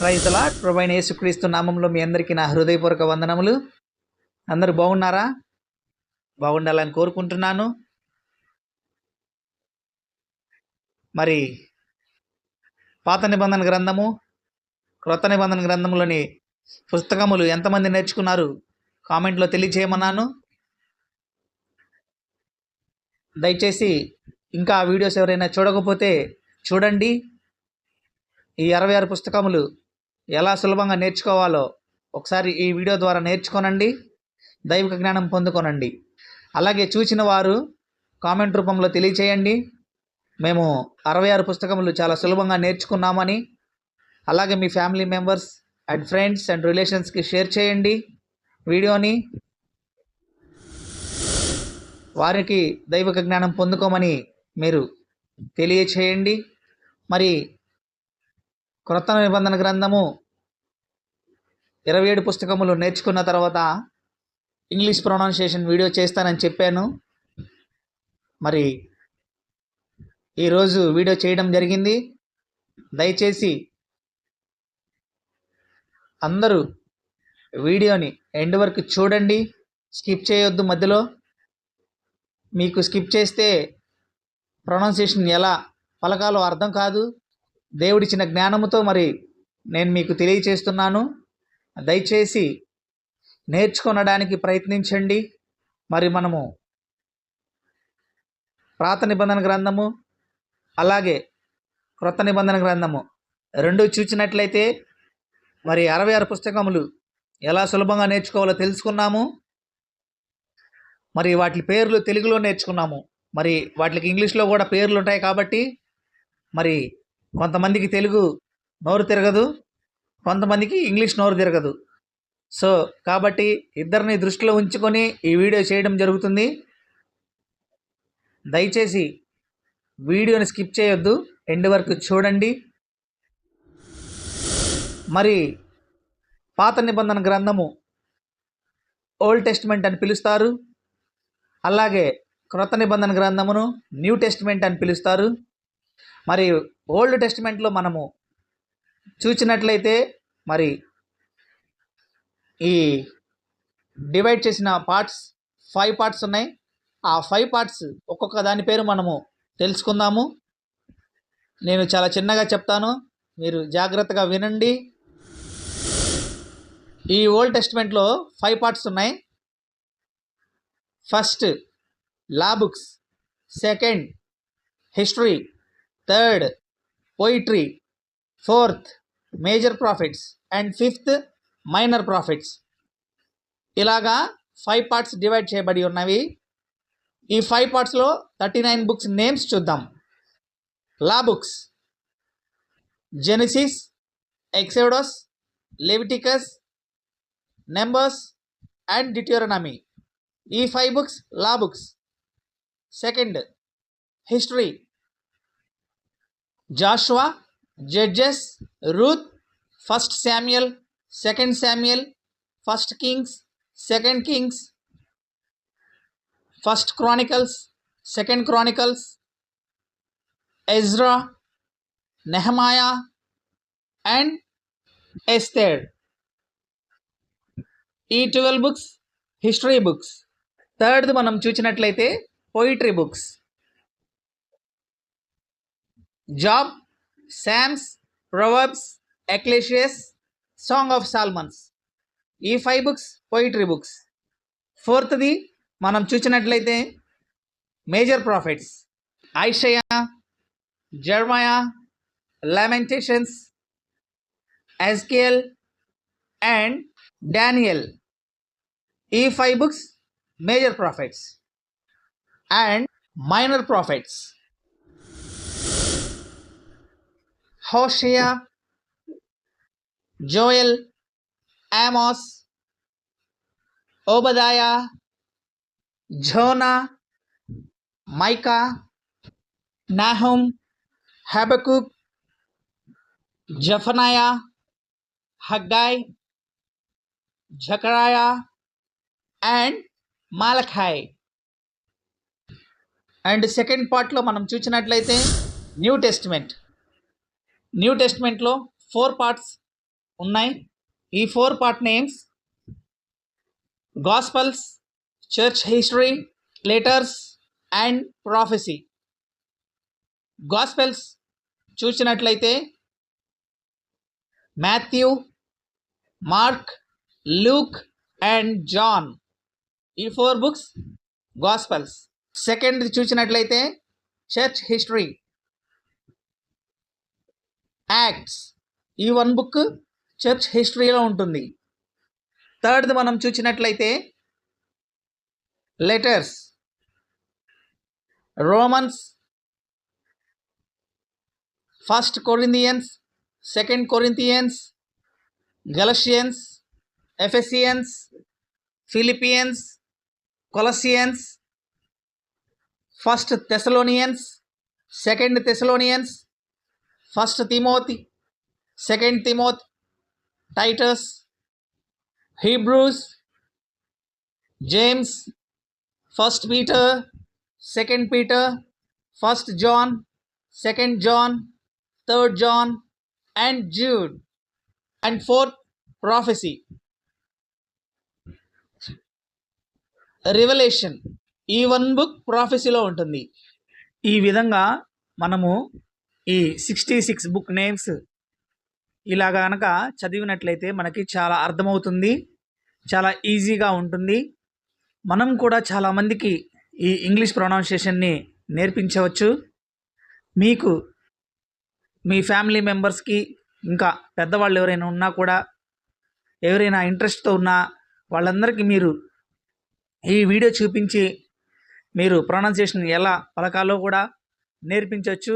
ప్రైజ్లా ప్రభైన యేసుక్రీస్తు నామంలో మీ అందరికీ నా హృదయపూర్వక వందనములు. అందరూ బాగున్నారా? బాగుండాలని కోరుకుంటున్నాను. మరి పాత నిబంధన గ్రంథము క్రొత్త నిబంధన గ్రంథములోని పుస్తకములు ఎంతమంది నేర్చుకున్నారు కామెంట్లో తెలియజేయమన్నాను దయచేసి ఇంకా వీడియోస్ ఎవరైనా చూడకపోతే చూడండి. ఈ అరవై ఆరు పుస్తకములు ఎలా సులభంగా నేర్చుకోవాలో ఒకసారి ఈ వీడియో ద్వారా నేర్చుకోనండి. దైవిక జ్ఞానం పొందుకోనండి. అలాగే చూసిన వారు కామెంట్ రూపంలో తెలియచేయండి. మేము అరవై ఆరు పుస్తకములు చాలా సులభంగా నేర్చుకున్నామని. అలాగే మీ family members and friends and రిలేషన్స్కి share చేయండి వీడియోని. వారికి దైవిక జ్ఞానం పొందుకోమని మీరు తెలియచేయండి. మరి క్రొత్త నిబంధన గ్రంథము ఇరవై ఏడు పుస్తకములు నేర్చుకున్న తర్వాత ఇంగ్లీష్ ప్రొనౌన్సియేషన్ వీడియో చేస్తానని చెప్పాను. మరి ఈరోజు వీడియో చేయడం జరిగింది. దయచేసి అందరూ వీడియోని ఎండ్ వరకు చూడండి. స్కిప్ చేయొద్దు మధ్యలో. మీకు స్కిప్ చేస్తే ప్రొనౌన్సియేషన్ ఎలా పలకాలో అర్థం కాదు. దేవుడిచ్చిన జ్ఞానముతో మరి నేను మీకు తెలియచేస్తున్నాను. దయచేసి నేర్చుకొనడానికి ప్రయత్నించండి. మరి మనము ప్రాత నిబంధన గ్రంథము అలాగే క్రొత్త నిబంధన గ్రంథము రెండు చూచినట్లయితే మరి అరవై ఆరు పుస్తకములు ఎలా సులభంగా నేర్చుకోవాలో తెలుసుకున్నాము. మరి వాటి పేర్లు తెలుగులో నేర్చుకున్నాము. మరి వాటికి ఇంగ్లీష్లో కూడా పేర్లు ఉంటాయి కాబట్టి మరి కొంతమందికి తెలుగు నోరు తిరగదు కొంతమందికి ఇంగ్లీష్ నోరు తిరగదు. సో కాబట్టి ఇద్దరిని దృష్టిలో ఉంచుకొని ఈ వీడియో చేయడం జరుగుతుంది. దయచేసి వీడియోని స్కిప్ చేయొద్దు ఎండ్ వరకు చూడండి. మరి పాత నిబంధన గ్రంథము ఓల్డ్ టెస్ట్మెంట్ అని పిలుస్తారు. అలాగే క్రొత్త నిబంధన గ్రంథమును న్యూ టెస్ట్మెంట్ అని పిలుస్తారు. మరి ఓల్డ్ టెస్ట్మెంట్లో మనము చూసినట్లయితే మరి ఈ డివైడ్ చేసిన పార్ట్స్ ఫైవ్ పార్ట్స్ ఉన్నాయి. ఆ ఫైవ్ పార్ట్స్ ఒక్కొక్క దాని పేరు మనము తెలుసుకుందాము. నేను చాలా చిన్నగా చెప్తాను. మీరు జాగ్రత్తగా వినండి. ఈ ఓల్డ్ టెస్ట్మెంట్లో ఫైవ్ పార్ట్స్ ఉన్నాయి. First law books. Second history. Third poetry fourth major prophets and fifth minor prophets ఇలాగా ఫైవ్ పార్ట్స్ డివైడ్ చేయబడి ఉన్నవి. ఈ ఫైవ్ పార్ట్స్లో థర్టీ నైన్ బుక్స్ నేమ్స్ చూద్దాం. Law books Genesis Exodus Leviticus Numbers and Deuteronomy ఈ five books law books second history Joshua Judges Ruth first Samuel second Samuel first Kings second Kings first Chronicles second Chronicles Ezra Nehemiah and Esther ఈ twelve books history books థర్డ్ది మనం చూసినట్లయితే poetry books Job Psalms Proverbs Ecclesiastes Song of Solomons ఈ five books poetry books ఫోర్త్ది మనం చూసినట్లయితే major prophets Isaiah Jeremiah Lamentations Ezekiel and Daniel ఈ five books major prophets and minor prophets Hosea Joel Amos Obadiah Jonah Micah Nahum Habakkuk Zephaniah Haggai Zechariah and Malachi. And second పార్ట్లో మనం చూసినట్లయితే new testament. New టెస్ట్మెంట్లో four parts ఉన్నాయి. ఈ four part names gospels church history letters and prophecy gospels చూసినట్లయితే Matthew Mark Luke and John ఈ four books gospels second చూసినట్లయితే church history Acts ఈ వన్ బుక్ చర్చ్ హిస్టరీలో ఉంటుంది. థర్డ్ది మనం చూసినట్లయితే letters Romans first Corinthians second Corinthians Galatians Ephesians Philippians Colossians first Thessalonians second Thessalonians first Timothy second Timothy Titus Hebrews James first Peter second Peter first John second John third John and Jude and fourth prophecy. Revelation. ఈ one book ప్రాఫెసీలో ఉంటుంది. ఈ విధంగా మనము ఈ sixty six book names ఇలా కనుక చదివినట్లయితే మనకి చాలా అర్థమవుతుంది చాలా ఈజీగా ఉంటుంది. మనం కూడా చాలామందికి ఈ ఇంగ్లీష్ ప్రొనౌన్సియేషన్ని నేర్పించవచ్చు. మీకు మీ ఫ్యామిలీ మెంబర్స్కి ఇంకా పెద్దవాళ్ళు ఎవరైనా ఉన్నా కూడా ఎవరైనా ఇంట్రెస్ట్తో ఉన్నా వాళ్ళందరికీ మీరు ఈ వీడియో చూపించి మీరు ప్రొనౌన్సియేషన్ ఎలా పలకాలో కూడా నేర్పించవచ్చు.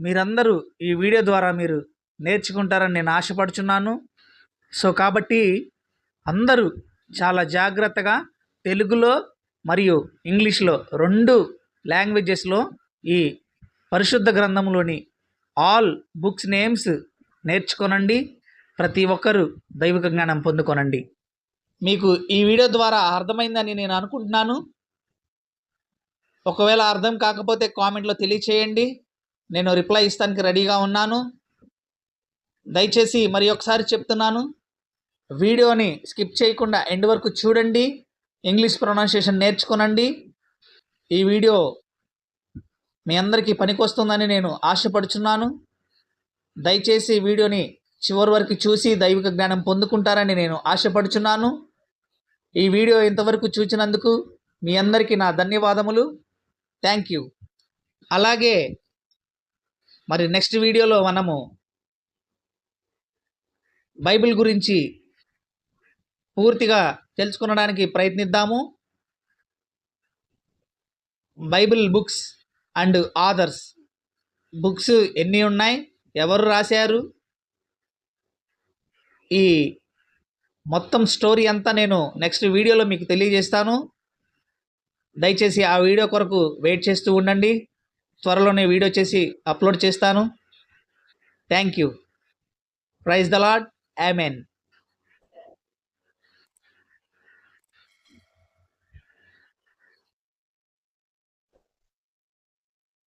మీరందరూ ఈ వీడియో ద్వారా మీరు నేర్చుకుంటారని నేను ఆశపడుచున్నాను. సో కాబట్టి అందరూ చాలా జాగ్రత్తగా తెలుగులో మరియు ఇంగ్లీష్లో రెండు లాంగ్వేజెస్లో ఈ పరిశుద్ధ గ్రంథంలోని ఆల్ బుక్స్ నేమ్స్ నేర్చుకోనండి. ప్రతి ఒక్కరూ దైవిక జ్ఞానం పొందుకోనండి. మీకు ఈ వీడియో ద్వారా అర్థమైందని నేను అనుకుంటున్నాను. ఒకవేళ అర్థం కాకపోతే కామెంట్లో తెలియచేయండి. నేను రిప్లై ఇస్తానికి రెడీగా ఉన్నాను. దయచేసి మరి ఒకసారి చెప్తున్నాను. వీడియోని స్కిప్ చేయకుండా ఎండ్ వరకు చూడండి. ఇంగ్లీష్ ప్రొనౌన్సియేషన్ నేర్చుకోనండి. ఈ వీడియో మీ అందరికీ పనికొస్తుందని నేను ఆశపడుచున్నాను. దయచేసి వీడియోని చివరి వరకు చూసి దైవిక జ్ఞానం పొందుకుంటారని నేను ఆశపడుచున్నాను. ఈ వీడియో ఇంతవరకు చూసినందుకు మీ అందరికీ నా ధన్యవాదములు. థ్యాంక్ యూ అలాగే మరి నెక్స్ట్ వీడియోలో మనము బైబిల్ గురించి పూర్తిగా తెలుసుకునడానికి ప్రయత్నిద్దాము. Bible books and authors books ఎన్ని ఉన్నాయి? ఎవరు రాశారు? ఈ మొత్తం స్టోరీ అంతా నేను నెక్స్ట్ వీడియోలో మీకు తెలియజేస్తాను. దయచేసి ఆ వీడియో కొరకు వెయిట్ చేస్తూ ఉండండి. త్వరలోనే వీడియో చేసి అప్లోడ్ చేస్తాను. Thank you praise the Lord amen